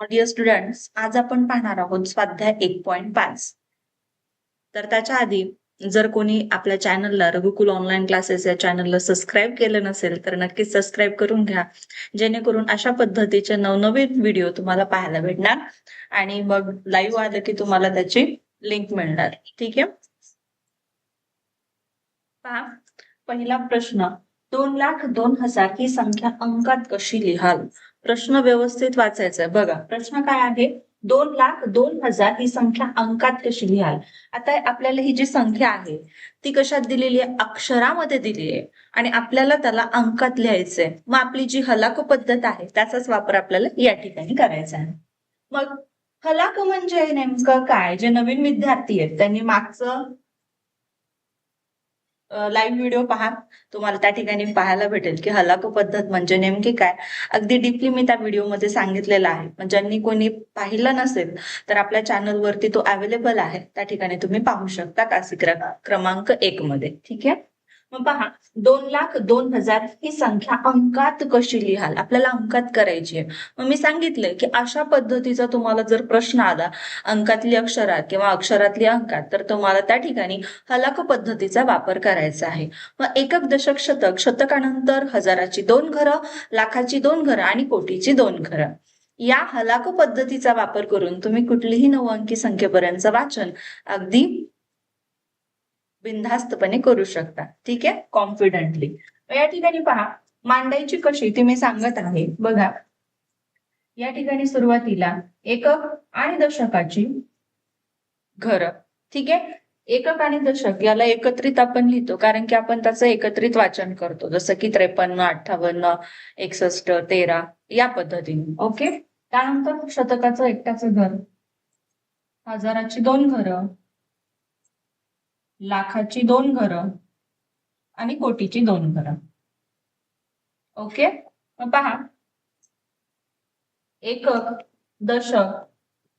Audio students आज आपण पाहणार आहोत स्वाध्याय एक पॉइंट पाच. तर त्याच्या आधी जर कोणी आपल्या चॅनलला रघुकुल ऑनलाईन क्लासेस या चॅनलला सबस्क्राईब केलं नसेल तर नक्कीच सबस्क्राईब करून घ्या. जेणेकरून अशा पद्धतीचे नवनवीन व्हिडिओ तुम्हाला पाहायला भेटणार आणि मग लाईव्ह आलं की तुम्हाला त्याची लिंक मिळणार. ठीक आहे? पहा पहिला प्रश्न दोन लाख दोन हजार ही संख्या अंकात कशी लिहाल? प्रश्न व्यवस्थित वाचायचा आहे. बघा प्रश्न काय आहे? दोन लाख दोन हजार ही संख्या अंकात कशी लिहाल? आता आपल्याला ही जी संख्या आहे ती कशात दिलेली आहे? अक्षरामध्ये दिली आहे. आणि आपल्याला त्याला अंकात लिहायचंय मग आपली जी हलाक पद्धत आहे त्याचाच वापर आपल्याला या ठिकाणी करायचा आहे. मग हलाक म्हणजे नेमकं काय? जे नवीन विद्यार्थी आहेत त्यांनी मागचं लाईव्ह व्हिडिओ पहा. तुम्हाला त्या ठिकाणी पाहायला भेटेल की हलाक पद्धत म्हणजे नेमकी काय. अगदी डीपली मी त्या व्हिडिओमध्ये सांगितलेलं आहे. ज्यांनी कोणी पाहिलं नसेल तर आपल्या चॅनलवरती तो अवेलेबल आहे. त्या ठिकाणी तुम्ही पाहू शकता तासिक क्रमांक एक मध्ये. ठीक आहे? मग पहा दोन लाख दोन हजार ही संख्या अंकात कशी लिहाल? आपल्याला अंकात करायची आहे. मग मी सांगितलंय की अशा पद्धतीचा तुम्हाला जर प्रश्न आला अंकातली अक्षरात किंवा अक्षरातली अंकात तर तुम्हाला त्या ठिकाणी हलाक पद्धतीचा वापर करायचा आहे. मग एकक दशक शतक शतकानंतर हजाराची दोन घरं लाखाची दोन घरं आणि कोटीची दोन घरं. या हलाक पद्धतीचा वापर करून तुम्ही कुठलीही नऊ अंकी संख्येपर्यंत वाचन अगदी बिनधास्तपणे करू शकता. ठीक आहे? कॉन्फिडेंटली या ठिकाणी पहा मांडायची कशी ती मी सांगत आहे. बघा. या ठिकाणी सुरुवातीला एकक आणि दशकाची घर. ठीक आहे? एकक आणि दशक याला एकत्रित आपण लिहितो कारण की आपण त्याचं एकत्रित वाचन करतो. जसं की त्रेपन्न अठ्ठावन्न एकसष्ट तेरा या पद्धतीने. ओके? त्यानंतर शतकाचं एकट्याचं घर. हजाराची दोन घरं. लाखाची दोन घरं आणि कोटीची दोन घरं. ओके? मग पहा. एकक दशक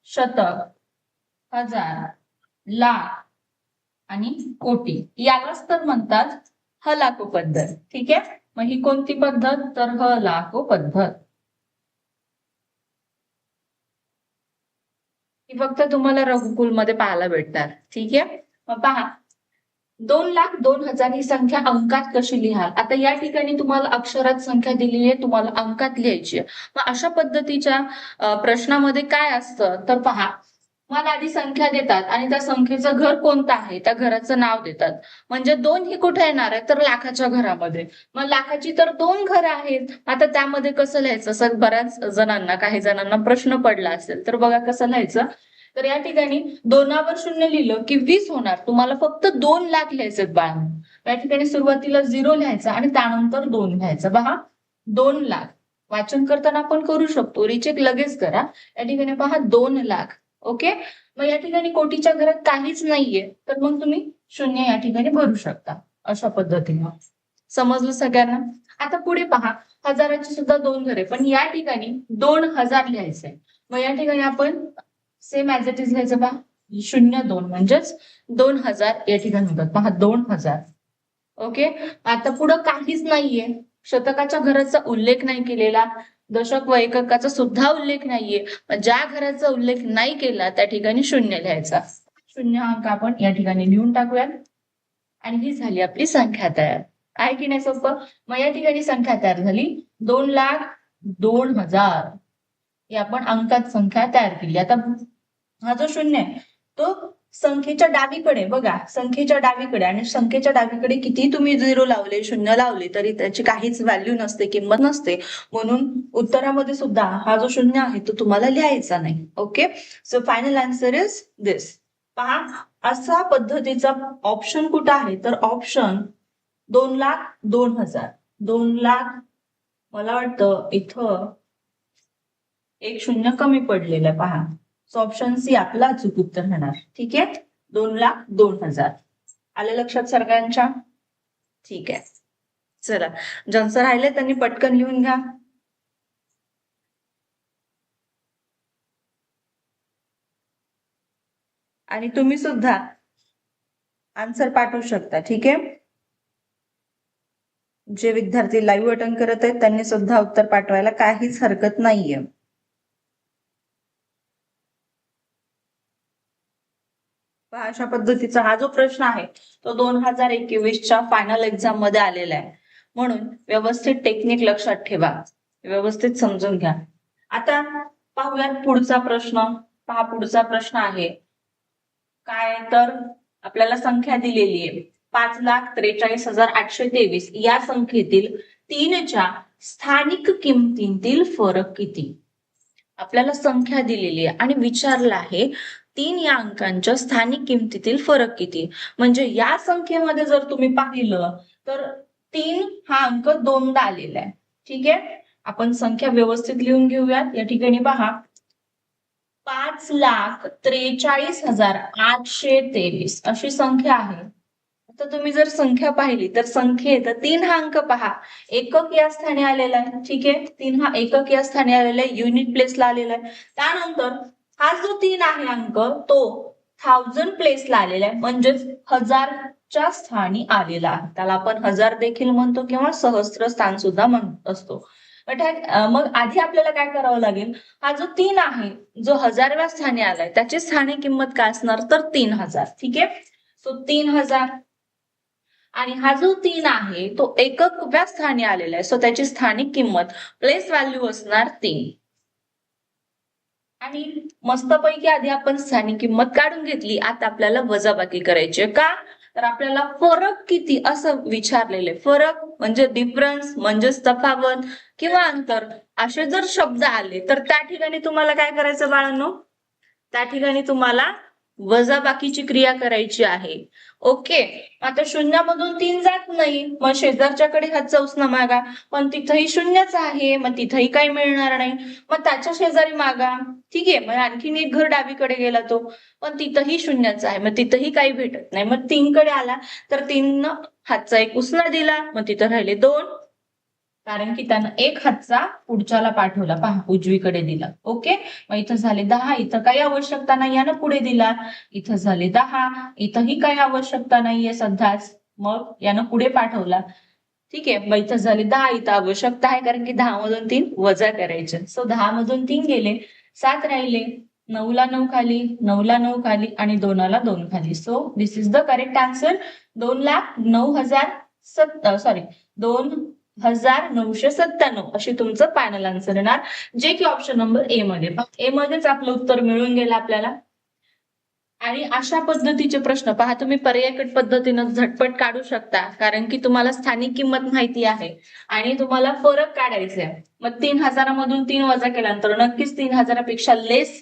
शतक हजार लाख आणि कोटी. यालाच तर म्हणतात हलाको पद्धत ठीक आहे? मग ही कोणती पद्धत? तर हलाको पद्धत ही फक्त तुम्हाला रघुकुलमध्ये पाहायला भेटणार. ठीक आहे? मग पहा. दोन लाख दोन हजार ही संख्या अंकात कशी लिहाल? आता या ठिकाणी तुम्हाला अक्षरात संख्या दिलेली आहे तुम्हाला अंकात लिहायची आहे. मग अशा पद्धतीच्या प्रश्नामध्ये काय असतं? तर पहा मला आधी संख्या देतात आणि त्या संख्येचं घर कोणतं आहे? त्या घराचं नाव देतात. म्हणजे दोन ही कुठे येणार आहे तर लाखाच्या घरामध्ये. मग लाखाची तर दोन घरं आहेत. आता त्यामध्ये कसं लिहायचं? असं बऱ्याच जणांना काही जणांना प्रश्न पडला असेल तर बघा कसं लिहायचं? तर या ठिकाणी दोनावर शून्य लिहिलं की वीस होणार. तुम्हाला फक्त दोन लाख लिहायचे बाळा. या ठिकाणी सुरुवातीला झिरो लिहायचा आणि त्यानंतर दोन लिहायचं. पहा दोन लाख. वाचन करताना आपण करू शकतो. रिचेक लगेच करा. या ठिकाणी पहा दोन लाख. ओके? मग या ठिकाणी कोटीच्या घरात काहीच नाहीये. तर मग तुम्ही शून्य या ठिकाणी भरू शकता. अशा पद्धतीनं. समजलं सगळ्यांना? आता पुढे पहा. हजाराची सुद्धा दोन घरे पण या ठिकाणी दोन हजार लिहायचंय. मग या ठिकाणी आपण सेम ऍज इट इज लिहायचं पहा शून्य दोन म्हणजेच दोन हजार या ठिकाणी होतात. पहा दोन हजार. ओके आता पुढं काहीच नाहीये. शतकाच्या घराचा उल्लेख नाही केलेला. दशक व एककाचा सुद्धा उल्लेख नाहीये. ज्या घराचा उल्लेख नाही केला त्या ठिकाणी शून्य लिहायचा. शून्य अंक आपण या ठिकाणी लिहून टाकूया आणि ही झाली आपली संख्या तयार. आहे की नाही सोपं? मग या ठिकाणी संख्या तयार झाली. दोन लाख दोन हजार. ही आपण अंकात संख्या तयार केली. आता हा जो शून्य आहे तो संख्येच्या डावीकडे बघा संख्येच्या डावीकडे आणि संख्येच्या डावीकडे किती तुम्ही झिरो लावले शून्य लावले तरी त्याची काहीच व्हॅल्यू नसते किंमत नसते. म्हणून उत्तरामध्ये सुद्धा हा जो शून्य आहे तो तुम्हाला लिहायचा नाही. Okay so final answer is this पहा असा पद्धतीचा ऑप्शन कुठं आहे? तर ऑप्शन दोन लाख दोन हजार. दोन लाख मला वाटतं इथं एक शून्य कमी पडलेलं आहे पहा. सो ऑप्शन सी आपला अचूक उत्तर राहणार ठीक आहे? दोन लाख दोन हजार. आलं लक्षात सगळ्यांच्या ठीक आहे. चला. ज्यांचं राहिले त्यांनी पटकन लिहून घ्या. आणि तुम्ही सुद्धा आन्सर पाठवू शकता. ठीक आहे? जे विद्यार्थी लाईव्ह अटेंड करत आहेत त्यांनी सुद्धा उत्तर पाठवायला काहीच हरकत नाहीये. अशा पद्धतीचा हा जो प्रश्न आहे तो दोन हजार एकवीसच्या फायनल एक्झाममध्ये आलेला आहे. म्हणून व्यवस्थित टेक्निक लक्षात ठेवा. व्यवस्थित समजून घ्या. आता पाहूयात पुढचा प्रश्न. पहा पुढचा प्रश्न आहे. काय तर? आपल्याला संख्या दिलेली आहे. पाच लाख त्रेचाळीस हजार आठशे तेवीस. या संख्येतील तीनच्या स्थानिक किमतीतील फरक किती? आपल्याला संख्या दिलेली आहे. आणि विचारलं आहे तीन या अंकांच्या स्थानिक किमतीतील फरक किती? म्हणजे या संख्येमध्ये जर तुम्ही पाहिलं तर तीन हा अंक दोनदा आलेला आहे. ठीक आहे? आपण संख्या व्यवस्थित लिहून घेऊयात. या ठिकाणी पहा. पाच लाख त्रेचाळीस हजार आठशे तेवीस अशी संख्या आहे. आता तुम्ही जर संख्या पाहिली तर संख्येत तीन हा अंक पहा. एकक या स्थानी आलेला आहे. ठीक आहे? तीन हा एकक या स्थानी आलेला आहे. युनिट प्लेसला आलेला आहे. त्यानंतर हा जो तीन आहे अंक तो थाउजंड प्लेसला आलेला आहे. म्हणजेच हजारच्या स्थानी आलेला आहे. त्याला आपण हजार देखील म्हणतो किंवा सहस्र स्थान सुद्धा म्हणत असतो. मग आधी आपल्याला काय करावं लागेल? हा जो तीन आहे जो हजारव्या स्थानी आलाय त्याची स्थानिक किंमत काय असणार? तर तीन हजार. ठीक आहे? सो तीन हजार. आणि हा जो तीन आहे तो एककव्या स्थानी आलेला आहे. सो त्याची स्थानिक किंमत प्लेस व्हॅल्यू असणार तीन. आणि मस्तपैकी आधी आपण स्थानिक किंमत काढून घेतली. आता आपल्याला वजाबाकी करायची का? तर आपल्याला फरक किती असं विचारलेले फरक म्हणजे डिफरन्स म्हणजेच तफावत किंवा अंतर असे जर शब्द आले तर त्या ठिकाणी तुम्हाला काय करायचं बाळांनो? त्या ठिकाणी तुम्हाला वजाबाकीची क्रिया करायची आहे. ओके आता शून्यामधून तीन जात नाही. मग शेजारच्याकडे हा उसना मागा. पण तिथंही शून्यच आहे. मग तिथंही काही मिळणार नाही. मग त्याच्या शेजारी मागा. ठीक आहे मग आणखीन एक घर डावीकडे गेला तो. पण तिथंही शून्यच आहे. मग तिथंही काही भेटत नाही. मग तीन कडे आला तर तीन हातचा एक उसना दिला. मग तिथं राहिले दोन. कारण की त्यानं एक हातचा पुढच्याला पाठवला. पहा उजवीकडे दिला. ओके मग इथं झाले दहा. इथं काही आवश्यकता नाही. यानं पुढे दिला. इथं झाले दहा. इथंही काही आवश्यकता नाहीये सध्याच. मग यानं पुढे पाठवला. ठीक आहे. मग इथं झाले दहा. इथं आवश्यकता आहे कारण की दहा मधून तीन वजा करायचे. सो दहा मधून तीन गेले. सात राहिले. नऊला नऊ खाली. नऊला नऊ खाली. आणि दोनाला दोन खाली. So this is the correct answer दोन लाख नऊ हजार सत्त सॉरी दोन हजार नऊशे सत्त्याण्णव अशी तुमचं फायनल आन्सर येणार. जे की ऑप्शन नंबर ए मध्ये. ए मध्येच आपलं उत्तर मिळून गेलं आपल्याला. आणि अशा पद्धतीचे प्रश्न पहा तुम्ही पर्यायकट पद्धतीनं झटपट काढू शकता कारण की तुम्हाला स्थानिक किंमत माहिती आहे आणि तुम्हाला फरक काढायचा आहे मग तीन हजारामधून तीन वजा केल्यानंतर नक्कीच तीन हजारापेक्षा लेस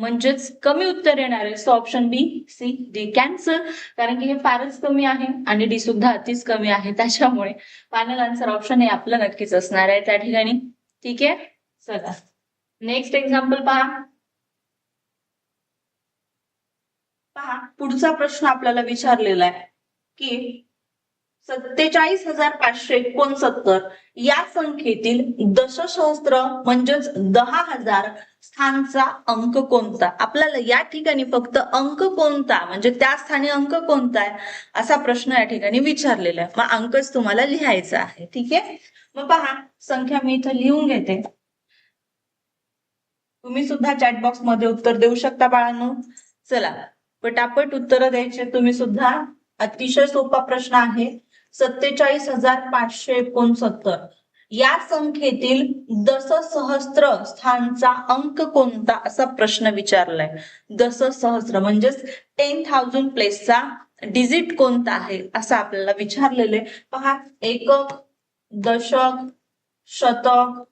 म्हणजेच कमी उत्तर येणार आहे. So option B C D cancel कारण की हे फारच कमी आहे आणि डी सुद्धा अतिच कमी आहे. त्याच्यामुळे फायनल आन्सर ऑप्शन हे आपलं नक्कीच असणार आहे. त्या ठिकाणी ठीक आहे? चला. नेक्स्ट एक्झाम्पल पहा. पहा पुढचा प्रश्न आपल्याला विचारलेला आहे की सत्तेचाळीस हजार पाचशे एकोणसत्तर या संख्येतील दशसहस्त्र म्हणजेच दहा हजार स्थानचा अंक कोणता? आपल्याला या ठिकाणी फक्त अंक कोणता म्हणजे त्या स्थानी अंक कोणता आहे असा प्रश्न या ठिकाणी विचारलेला आहे. मग अंकच तुम्हाला लिहायचा आहे. ठीक आहे? मग पहा संख्या मी इथं लिहून घेते. तुम्ही सुद्धा चॅट बॉक्समध्ये उत्तर देऊ शकता बाळांनो. चला पटापट उत्तर द्यायचे. तुम्ही सुद्धा अतिशय सोपा प्रश्न आहे. सत्तेचाळीस हजार पाचशे एकोणसत्तर. या संख्येतील दससहस्त्र स्थानचा अंक कोणता असा प्रश्न विचारलाय? दससहस्र म्हणजेच टेन थाउजंड प्लेसचा डिजिट कोणता आहे असं आपल्याला विचारलेलं आहे. पहा एकक दशक शतक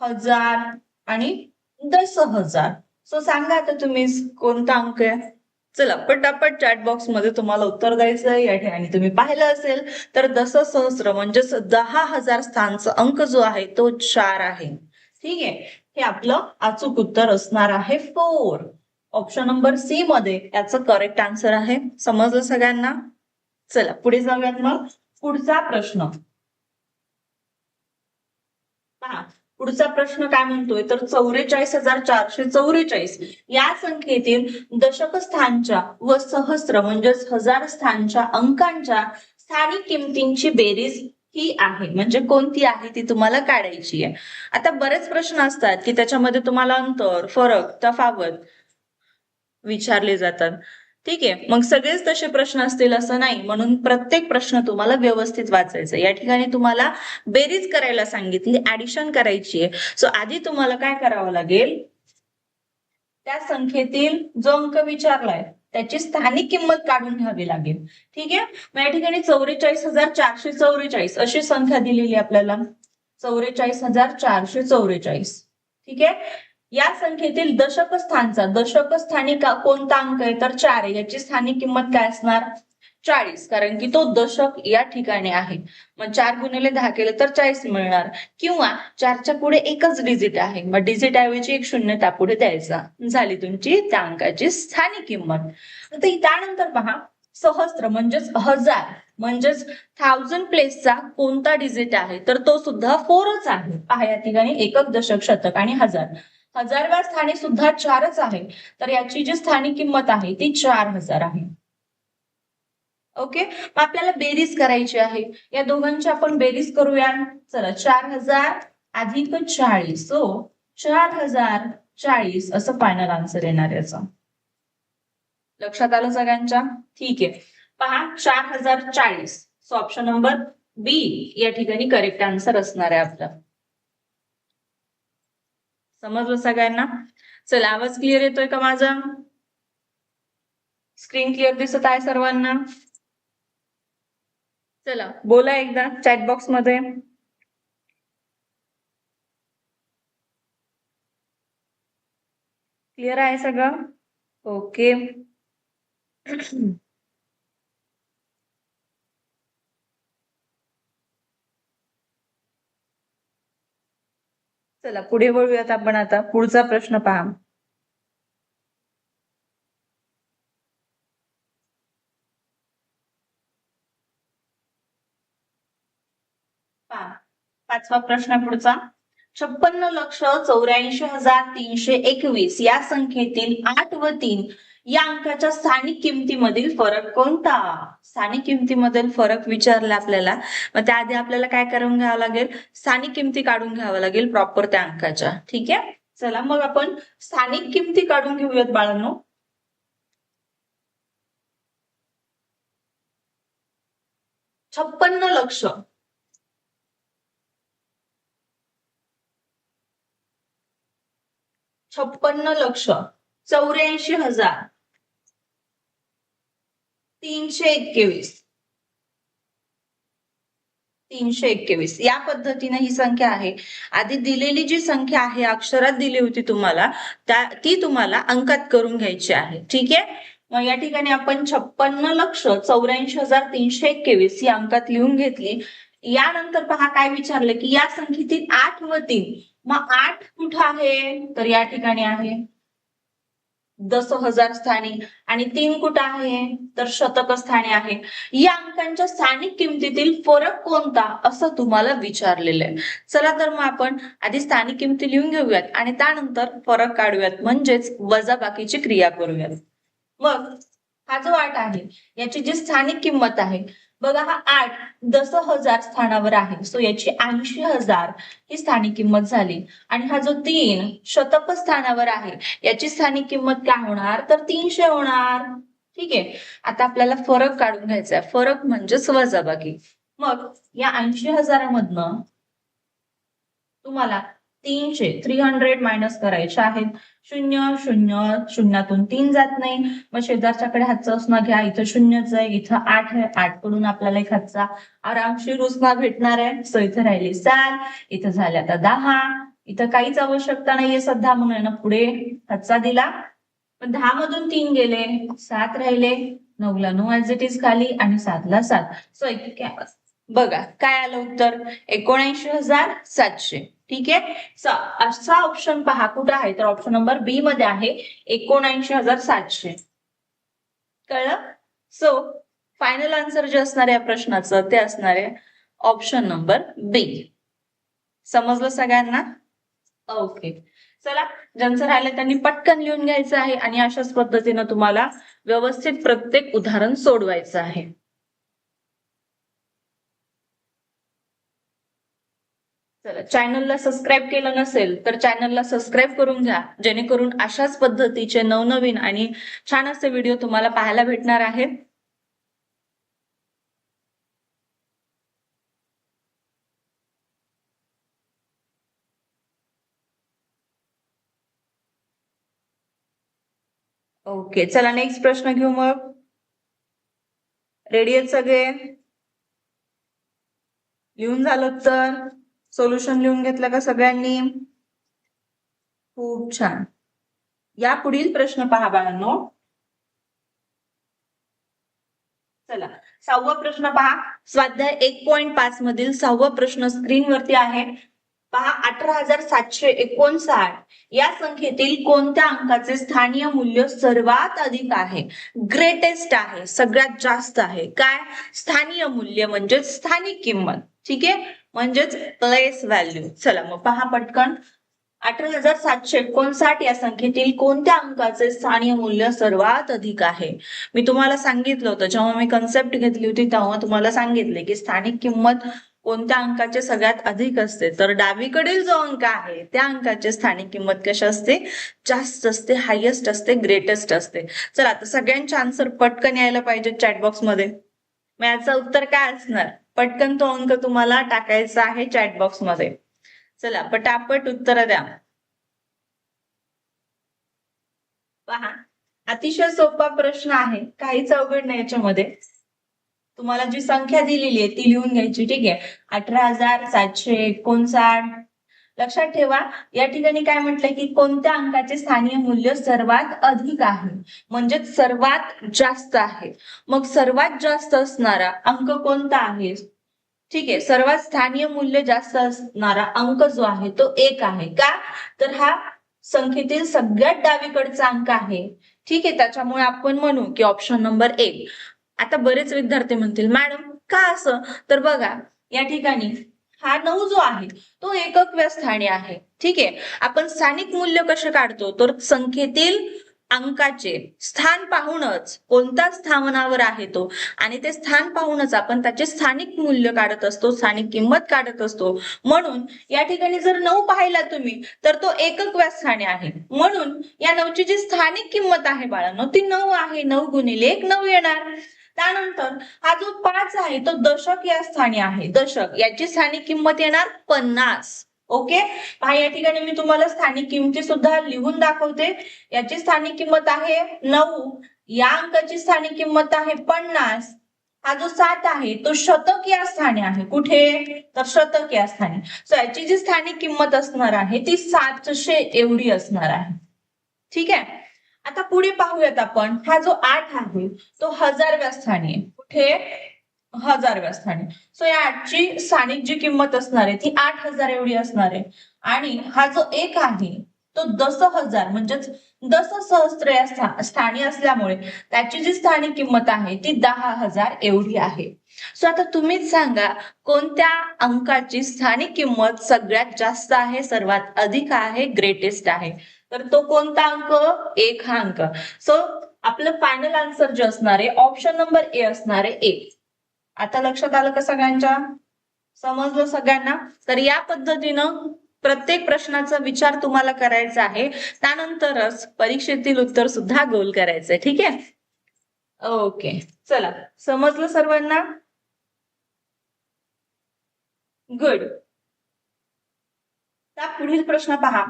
हजार आणि दस हजार सो सांगा आता तुम्ही कोणता अंक आहे? चला पटापट चॅट बॉक्समध्ये तुम्हाला उत्तर द्यायचं आहे या ठिकाणी तुम्ही पाहिलं असेल तर दस सहस्र म्हणजेच दहा हजार स्थानचा अंक जो आहे तो चार आहे. ठीक आहे? हे आपलं अचूक उत्तर असणार आहे फोर ऑप्शन नंबर सी मध्ये याचं करेक्ट आन्सर आहे. समजलं सगळ्यांना? चला पुढे जाऊयात मग. पुढचा प्रश्न. पहा पुढचा प्रश्न काय म्हणतोय? तर चौवेचाळीस हजार चारशे चौवेचाळीस या संख्येतील दशक स्थानच्या व सहस्त्र म्हणजेच हजार स्थानच्या अंकांच्या स्थानिक किमतींची बेरीज ही आहे. म्हणजे कोणती आहे ती तुम्हाला काढायची आहे. आता बरेच प्रश्न असतात की त्याच्यामध्ये तुम्हाला अंतर फरक तफावत विचारले जातात. ठीक आहे? मग सगळेच तसे प्रश्न असतील असं नाही. म्हणून प्रत्येक प्रश्न तुम्हाला व्यवस्थित वाचायचा या ठिकाणी तुम्हाला बेरीज करायला सांगितली ऍडिशन करायची आहे. सो आधी तुम्हाला काय करावं लागेल? त्या संख्येतील जो अंक विचारलाय त्याची स्थानिक किंमत काढून घ्यावी लागेल. ठीक आहे? मग या ठिकाणी चौवेचाळीस हजार चारशे चौवेचाळीस अशी संख्या दिलेली आहे आपल्याला. चौवेचाळीस हजार चारशे चौवेचाळीस. ठीक आहे? या संख्येतील दशक स्थानचा दशक स्थानी का- कोणता अंक आहे? तर चार आहे. याची स्थानिक किंमत काय असणार? चाळीस. कारण की तो दशक या ठिकाणी आहे. मग चार गुणिले दहा केले तर चाळीस मिळणार. किंवा चारच्या पुढे एकच डिजिट आहे. मग डिजिट ऐवजी एक शून्य त्यापुढे द्यायचा. झाली तुमची त्या अंकाची स्थानिक किंमत. तर त्यानंतर पहा. सहस्त्र म्हणजेच हजार. म्हणजेच थाउजंड प्लेसचा कोणता डिजिट आहे? तर तो सुद्धा फोरच आहे. पहा या ठिकाणी एकक दशक शतक आणि हजार. हजारव्या स्थानी सुद्धा चारच आहे. तर याची जी स्थानिक किंमत आहे ती चार हजार आहे. ओके मग आपल्याला बेरीज करायची आहे. या दोघांची आपण बेरीज करूया. चला चार हजार अधिक चाळीस. सो चार हजार चाळीस असं फायनल आन्सर येणार याचा. लक्षात आलं सगळ्यांच्या? ठीक आहे. पहा चार हजार चाळीस. सो ऑप्शन नंबर बी या ठिकाणी करेक्ट आन्सर असणार आहे आपलं. समजलं सगळ्यांना? चला आवाज क्लिअर येतोय का माझा? स्क्रीन क्लिअर दिसत आहे सर्वांना? चला बोला एकदा चॅट बॉक्समध्ये. क्लिअर आहे सगळं? ओके चला पुढे वळूयात आपण आता. पुढचा प्रश्न पहा. पहा. पाचवा प्रश्न पुढचा. छप्पन्न लक्ष चौऱ्याऐंशी हजार तीनशे एकवीस या संख्येतील आठ व तीन या अंकाच्या स्थानिक किमतीमधील फरक कोणता? स्थानिक किमतीमधील फरक विचारला आपल्याला. मग त्याआधी आपल्याला काय करून घ्यावं लागेल? स्थानिक किमती काढून घ्यावं लागेल प्रॉपर त्या अंकाच्या. ठीक आहे? चला मग आपण स्थानिक किमती काढून घेऊयात बाळांनो. छप्पन्न लक्ष. छप्पन्न लक्ष. चौऱ्याऐंशी हजार. तीनशे एकवीस. तीनशे एकवीस. या पद्धतीने ही संख्या आहे. आधी दिलेली जी संख्या आहे अक्षरात दिली होती तुम्हाला त्या ती तुम्हाला अंकात करून घ्यायची आहे. ठीक आहे? मग या ठिकाणी आपण छप्पन्न लक्ष चौऱ्याऐंशी हजार तीनशे एकवीस ही अंकात लिहून घेतली. यानंतर पहा काय विचारलं की या संख्येतील आठ व तीन. मग आठ कुठं आहे? तर या ठिकाणी आहे. दस हजार स्थानी. आणि तीन कुठं आहे? तर शतक स्थानी आहे. या अंकांच्या स्थानिक किमतीतील फरक कोणता? असं तुम्हाला विचारलेलं आहे. चला तर मग आपण आधी स्थानिक किमती लिहून घेऊयात आणि त्यानंतर फरक काढूयात. म्हणजेच वजाबाकीची क्रिया करूयात. मग हा जो वाट आहे याची जी स्थानिक किंमत आहे बघा हा आठ दस हजार स्थानावर आहे. सो याची ऐंशी हजार ही स्थानिक किंमत झाली. आणि हा जो तीन शतक स्थानावर आहे याची स्थानिक किंमत काय होणार? तर तीनशे होणार. ठीक आहे? आता आपल्याला फरक काढून घ्यायचा आहे. फरक म्हणजेच वजाबाकी मग या ऐंशी हजारामधनं तुम्हाला तीनशे थ्री हंड्रेड मायनस करायचे आहेत. शून्य शून्य शून्यातून तीन जात नाही. मग शेजारच्याकडे हातचा उसना घ्या इथं शून्यच आहे इथं आठ आहे. आठकडून आपल्याला एक हातचा आरामशीर उसना भेटणार आहे. सो इथं राहिली सात इथं झाले आता दहा. इथं काहीच आवश्यकता नाहीये सध्या म्हणून आहे ना पुढे हातचा दिला. पण दहा मधून तीन गेले सात राहिले. नऊला नऊ ऍज इट इज खाली आणि सातला सात. सो एक बघा काय आलं उत्तर? एकोणऐंशी हजार सातशे. ठीक आहे? असा ऑप्शन पहा कुठं आहे? तर ऑप्शन नंबर बी मध्ये आहे एकोणऐंशी हजार सातशे. कळलं? सो फायनल आन्सर जे असणार आहे या प्रश्नाचं ते असणार आहे ऑप्शन नंबर बी समजलं सगळ्यांना? ओके चला ज्यांचं राहिलं त्यांनी पटकन लिहून घ्यायचं आहे आणि अशाच पद्धतीनं तुम्हाला व्यवस्थित प्रत्येक उदाहरण सोडवायचं आहे. चला चॅनलला सबस्क्राईब केलं नसेल तर चॅनलला सबस्क्राईब करून घ्या. जेणेकरून अशाच पद्धतीचे नवनवीन आणि छान असे व्हिडिओ तुम्हाला पाहायला भेटणार आहेत ओके चला नेक्स्ट प्रश्न घेऊ मग. रेडी आहेत सगळे? लिहून झालं तर सोल्युशन लिहून घेतलं का सगळ्यांनी? खूप छान. या पुढील प्रश्न पहा बाळांनो. चला. सहावा प्रश्न पहा. स्वाध्याय एक पॉइंट पाच मधील सहावा प्रश्न स्क्रीनवरती आहे. पहा अठरा हजार सातशे एकोणसाठ. या संख्येतील कोणत्या अंकाचे स्थानीय मूल्य सर्वात अधिक आहे? ग्रेटेस्ट आहे सगळ्यात जास्त आहे. काय? स्थानीय मूल्य म्हणजे स्थानिक किंमत. ठीक आहे? म्हणजेच प्लेस व्हॅल्यू चला मग पहा पटकन. अठरा हजार सातशे एकोणसाठ या संख्येतील कोणत्या अंकाचे स्थानीय मूल्य सर्वात अधिक आहे? मी तुम्हाला सांगितलं होतं जेव्हा मी कन्सेप्ट घेतली होती तेव्हा तुम्हाला सांगितले की स्थानिक किंमत कोणत्या अंकाचे सगळ्यात अधिक असते? तर डावीकडील जो अंक आहे त्या अंकाची स्थानिक किंमत कशी असते? जास्त असते हायेस्ट असते ग्रेटेस्ट असते. चला आता सगळ्यांचे आन्सर पटकन यायला पाहिजे चॅटबॉक्समध्ये मग याचं उत्तर काय असणार? पटकन तो अंक तुम्हाला टाकायचा आहे चॅटबॉक्समध्ये. चला पटापट उत्तर द्या. पहा अतिशय सोपा प्रश्न आहे. काहीच अवघड नाही याच्यामध्ये. तुम्हाला जी संख्या दिलेली आहे ती लिहून घ्यायची ठीक आहे? अठरा हजार सातशे एकोणसाठ. लक्षात ठेवा या ठिकाणी काय म्हटलंय की कोणत्या अंकाचे स्थानीय मूल्य सर्वात अधिक आहे? म्हणजे सर्वात जास्त आहे. मग सर्वात जास्त असणारा अंक कोणता आहे? ठीक आहे. सर्वात स्थानीय मूल्य जास्त असणारा अंक जो आहे तो एक आहे. का? तर हा संख्येतील सगळ्यात डावीकडचा अंक आहे. ठीक आहे. त्याच्यामुळे आपण म्हणू की ऑप्शन नंबर एक. आता बरेच विद्यार्थी म्हणतील मॅडम का असं? तर बघा या ठिकाणी हा नऊ जो आहे तो एकक स्थानी आहे. ठीक आहे. आपण स्थानिक मूल्य कसे काढतो? तर संख्येतील अंकाचे स्थान पाहूनच कोणत्या स्थानावर आहे तो? आणि ते स्थान पाहूनच आपण त्याचे स्थानिक मूल्य काढत असतो स्थानिक किंमत काढत असतो. म्हणून या ठिकाणी जर नऊ पाहिला तुम्ही तर तो एकक व्यास्थाने आहे. म्हणून या नऊची जी स्थानिक किंमत आहे बाळांनो ती नऊ आहे. नऊ गुणिले एक नऊ येणार. त्यानंतर हा जो पाच आहे तो दशक या स्थानी आहे. दशक याची स्थानिक किंमत येणार पन्नास. ओके? पहा या ठिकाणी मी तुम्हाला स्थानिक किंमती सुद्धा लिहून दाखवते. याची स्थानिक किंमत आहे नऊ या अंकाची स्थानिक किंमत आहे पन्नास. हा जो सात आहे तो शतक या स्थानी आहे. कुठे? तर शतक या स्थानी. सो याची जी स्थानिक किंमत असणार आहे ती सातशे एवढी असणार आहे. ठीक आहे? आता पुढे पाहूयात आपण. हा जो आठ आहे तो हजारव्या स्थानी आहे. कुठे? हजारव्या स्थानी सो या आठची स्थानिक जी किंमत असणार आहे ती आठ हजार एवढी असणार आहे. आणि हा जो एक आहे तो दस हजार म्हणजेच दस सहस्त्र या स्थानी असल्यामुळे त्याची जी स्थानिक किंमत आहे ती दहा हजार एवढी आहे. सो आता तुम्हीच सांगा कोणत्या अंकाची स्थानिक किंमत सगळ्यात जास्त आहे सर्वात अधिक आहे ग्रेटेस्ट आहे? तर तो कोणता अंक? एक हा अंक. सो आपलं फायनल आन्सर जे असणार आहे ऑप्शन नंबर ए असणार आहे एक. आता लक्षात आलं का सगळ्यांच्या? समजलं सगळ्यांना? तर या पद्धतीनं प्रत्येक प्रश्नाचा विचार तुम्हाला करायचा आहे. त्यानंतरच परीक्षेतील उत्तर सुद्धा गोल करायचंय. ठीक आहे? ओके चला. समजलं सर्वांना? गुड त्या पुढील प्रश्न पहा.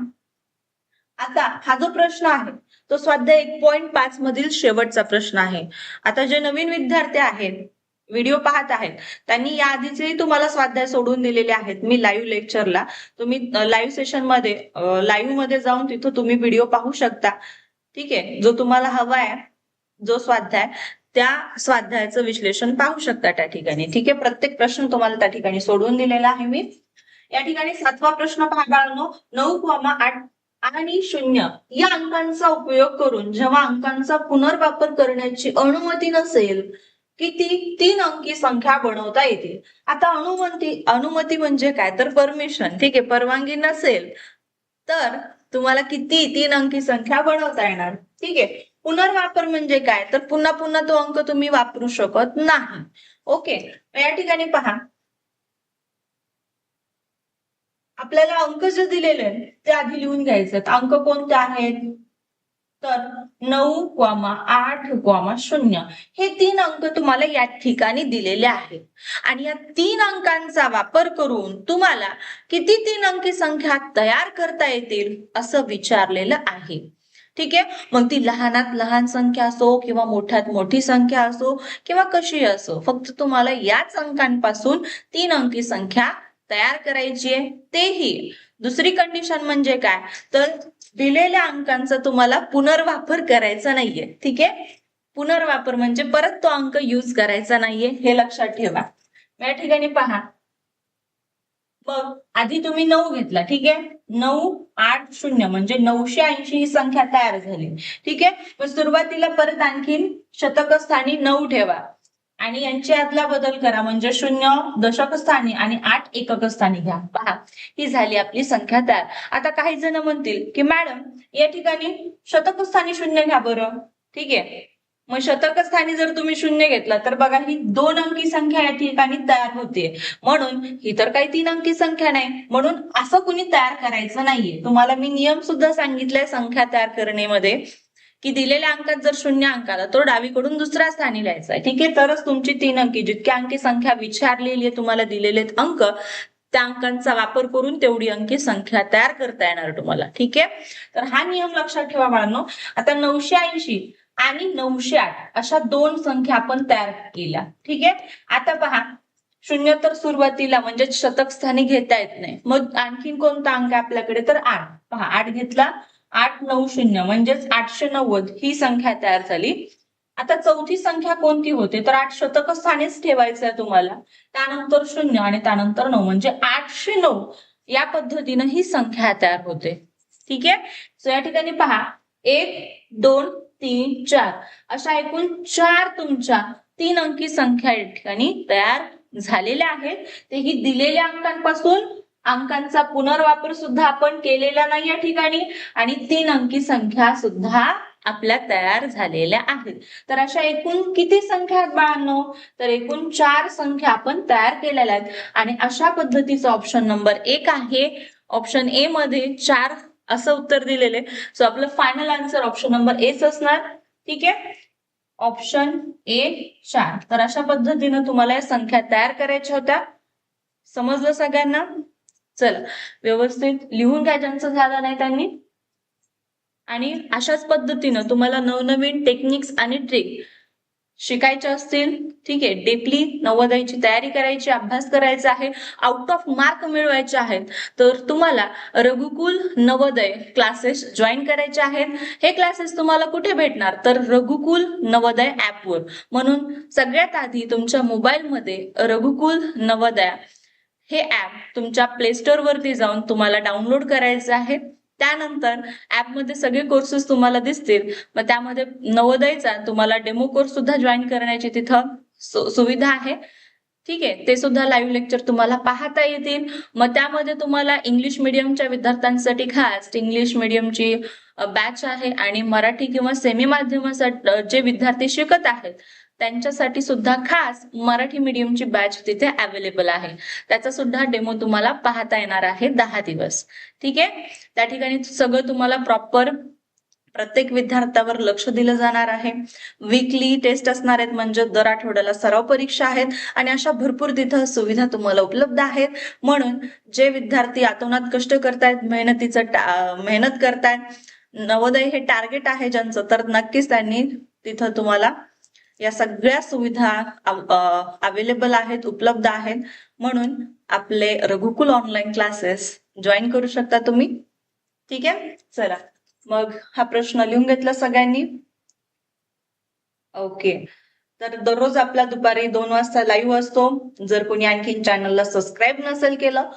आता हा जो प्रश्न आहे तो स्वाध्याय एक पॉइंट पाच मधील शेवटचा प्रश्न आहे. आता जे नवीन विद्यार्थी आहेत व्हिडिओ पाहत आहेत. त्यांनी या आधीचेही तुम्हाला स्वाध्याय सोडून दिलेले आहेत. मी लाईव्ह लेक्चरला तुम्ही लाईव्ह सेशनमध्ये लाईव्हमध्ये जाऊन तिथं तुम्ही व्हिडिओ पाहू शकता. ठीक आहे? जो तुम्हाला हवा आहे जो स्वाध्याय त्या स्वाध्यायाचं विश्लेषण पाहू शकता त्या ठिकाणी. ठीक आहे? प्रत्येक प्रश्न तुम्हाला त्या ठिकाणी सोडून दिलेला आहे मी. या ठिकाणी सातवा प्रश्न पहा बाळांनो. नऊ कॉमा आठ आणि शून्य या अंकांचा उपयोग करून जेव्हा अंकांचा पुनर्वापर करण्याची अनुमती नसेल किती तीन अंकी संख्या बनवता येतील आता अनुमती अनुमती म्हणजे काय? तर परमिशन ठीक आहे परवानगी नसेल तर तुम्हाला किती तीन अंकी संख्या बनवता येणार? ठीक आहे पुनर्वापर म्हणजे काय? तर पुन्हा पुन्हा तो अंक तुम्ही वापरू शकत नाही. ओके या ठिकाणी पहा. आपल्याला अंक जे दिलेले आहेत ते आधी लिहून घ्यायचे आहेत. अंक कोणते आहेत? तर नऊ क्वामा आठ क्वामा शून्य हे तीन अंक तुम्हाला या ठिकाणी दिलेले आहेत. आणि या तीन अंकांचा वापर करून तुम्हाला किती तीन अंकी संख्या तयार करता येतील असं विचारलेलं आहे. ठीक आहे? मग ती लहानात लहान संख्या असो किंवा मोठ्यात मोठी संख्या असो किंवा कशी असो फक्त तुम्हाला याच अंकांपासून तीन अंकी संख्या तयार करायची आहे. तेही. दुसरी कंडिशन म्हणजे काय? तर दिलेल्या अंकांचा तुम्हाला पुनर्वापर करायचा नाहीये. ठीक? आहे पुनर्वापर म्हणजे परत तो अंक युज करायचा नाहीये. हे लक्षात ठेवा. या ठिकाणी पहा. मग आधी तुम्ही नऊ घेतला. ठीक? आहे नऊ आठ शून्य. म्हणजे नऊशे ऐंशी ही संख्या तयार झाली. ठीक? आहे मग सुरुवातीला परत आणखीन शतक स्थानी नऊ ठेवा. आणि यांची आदला बदल करा. म्हणजे शून्य दशक स्थानी आणि आठ एकक स्थानी घ्या. पहा ही झाली आपली संख्या तयार आता काही जण म्हणतील की मॅडम या ठिकाणी शतक स्थानी शून्य घ्या बरं. ठीक आहे. मग शतक स्थानी जर तुम्ही शून्य घेतला तर बघा ही दोन अंकी संख्या या ठिकाणी तयार होते. म्हणून ही तर काही तीन अंकी संख्या नाही. म्हणून असं कुणी तयार करायचं नाहीये. तुम्हाला मी नियम सुद्धा सांगितलाय संख्या तयार करण्यामध्ये. की दिलेल्या अंकात जर शून्य अंक आला तो डावीकडून दुसऱ्या स्थानी लिहायचा आहे. ठीक आहे? तरच तुमची तीन अंकी जितक्या अंकी संख्या विचारलेली आहे तुम्हाला दिलेले अंक त्या अंकांचा वापर करून तेवढी अंकी संख्या तयार करता येणार तुम्हाला. ठीक आहे? तर हा नियम लक्षात ठेवा बाळांनो. आता नऊशे ऐंशी आणि नऊशे आठ अशा दोन संख्या आपण तयार केल्या. ठीक आहे? आता पहा. शून्य तर सुरुवातीला म्हणजे शतक स्थानी घेता येत नाही. मग आणखीन कोणता अंक आपल्याकडे? तर आठ. पहा आठ घेतला. आठ नऊ शून्य म्हणजेच आठशे नव्वद ही संख्या तयार झाली. आता चौथी संख्या कोणती होते? तर आठ शतक स्थानीच ठेवायचं आहे तुम्हाला. त्यानंतर शून्य आणि त्यानंतर नऊ म्हणजे आठशे नऊ या पद्धतीनं ही संख्या तयार होते. ठीक आहे? सो या ठिकाणी पहा. एक दोन तीन चार. अशा एकूण चार तुमच्या तीन अंकी संख्या या ठिकाणी तयार झालेल्या आहेत. तेही दिलेल्या अंकांपासून अंकांचा पुनर्वापर सुद्धा आपण केलेला नाही या ठिकाणी. आणि तीन अंकी संख्या सुद्धा आपल्या तयार झालेल्या आहेत. तर अशा एकूण किती संख्या आहेत बाळांनो? तर एकूण चार संख्या आपण तयार केलेल्या आहेत. आणि अशा पद्धतीचा ऑप्शन नंबर एक आहे. ऑप्शन ए मध्ये चार असं उत्तर दिलेले सो आपलं final answer option number H असणार. ठीक आहे? ऑप्शन ए चार. तर अशा पद्धतीनं तुम्हाला या संख्या तयार करायच्या होत्या. समजलं सगळ्यांना? चला व्यवस्थित लिहून काय ज्यांचं झालं नाही त्यांनी. आणि अशाच पद्धतीनं तुम्हाला नवनवीन टेक्निक्स आणि ट्रिक शिकायच्या असतील ठीक आहे डेपली नवोदयाची तयारी करायची अभ्यास करायचा आहे आउट ऑफ मार्क मिळवायचे आहेत तर तुम्हाला रघुकुल नवोदय क्लासेस जॉईन करायचे आहेत. हे क्लासेस तुम्हाला कुठे भेटणार? तर रघुकुल नवोदय ऍपवर म्हणून सगळ्यात आधी तुमच्या मोबाईलमध्ये रघुकुल नवोदया हे ऍप तुमच्या प्ले वरती जाऊन तुम्हाला डाउनलोड करायचं आहे त्यानंतर ऍपमध्ये सगळे कोर्सेस तुम्हाला दिसतील. मग त्यामध्ये नवोदयचा तुम्हाला डेमो कोर्स सुद्धा जॉईन करण्याची तिथं सुविधा आहे. ठीक आहे? ते सुद्धा लाईव्ह लेक्चर तुम्हाला पाहता येतील. मग त्यामध्ये तुम्हाला इंग्लिश मिडियमच्या विद्यार्थ्यांसाठी खास इंग्लिश मिडियमची बॅच आहे आणि मराठी किंवा सेमी माध्यमासाठी जे विद्यार्थी शिकत आहेत त्यांच्यासाठी सुद्धा खास मराठी मीडियमची बॅच तिथे अवेलेबल आहे. त्याचा सुद्धा डेमो तुम्हाला पाहता येणार आहे दहा दिवस. ठीक आहे? त्या ठिकाणी सगळं तुम्हाला प्रॉपर प्रत्येक विद्यार्थ्यावर लक्ष दिलं जाणार आहे. वीकली टेस्ट असणार आहेत म्हणजे दर आठवड्याला सराव परीक्षा आहेत आणि अशा भरपूर तिथं सुविधा तुम्हाला उपलब्ध आहेत. म्हणून जे विद्यार्थी आतोनात कष्ट करतायत मेहनतीचं मेहनत करतायत नवोदय हे टार्गेट आहे ज्यांचं तर नक्कीच त्यांनी तिथं तुम्हाला या सगळ्या सुविधा अवेलेबल आहेत उपलब्ध आहेत. म्हणून आपले रघुकुल ऑनलाईन क्लासेस जॉईन करू शकता तुम्ही. ठीक आहे? चला. मग हा प्रश्न लिहून घेतला सगळ्यांनी. ओके तर दररोज आपला दुपारी दोन वाजता लाईव्ह असतो. जर कोणी आणखीन चॅनलला सबस्क्राईब नसेल केलं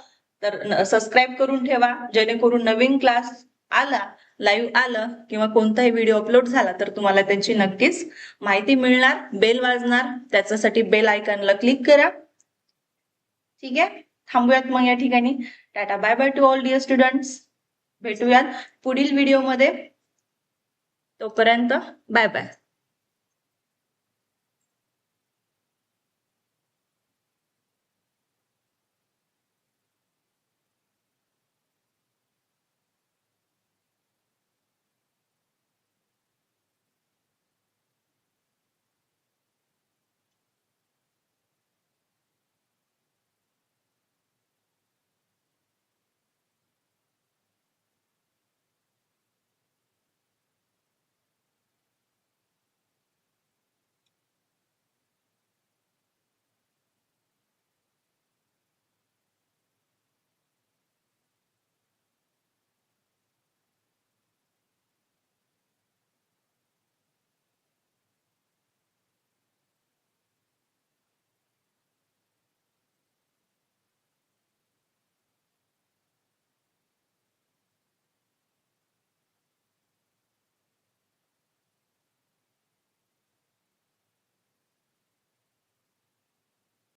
तर सबस्क्राईब करून ठेवा. जेणेकरून नवीन क्लास आला लाईव्ह आलं किंवा कोणताही व्हिडिओ अपलोड झाला तर तुम्हाला त्याची नक्कीच माहिती मिळणार बेल वाजणार. त्याच्यासाठी बेल आयकॉनला क्लिक करा. ठीक आहे? थांबूयात मग या ठिकाणी. Tata bye bye to all dear students भेटूयात पुढील व्हिडिओमध्ये तोपर्यंत बाय बाय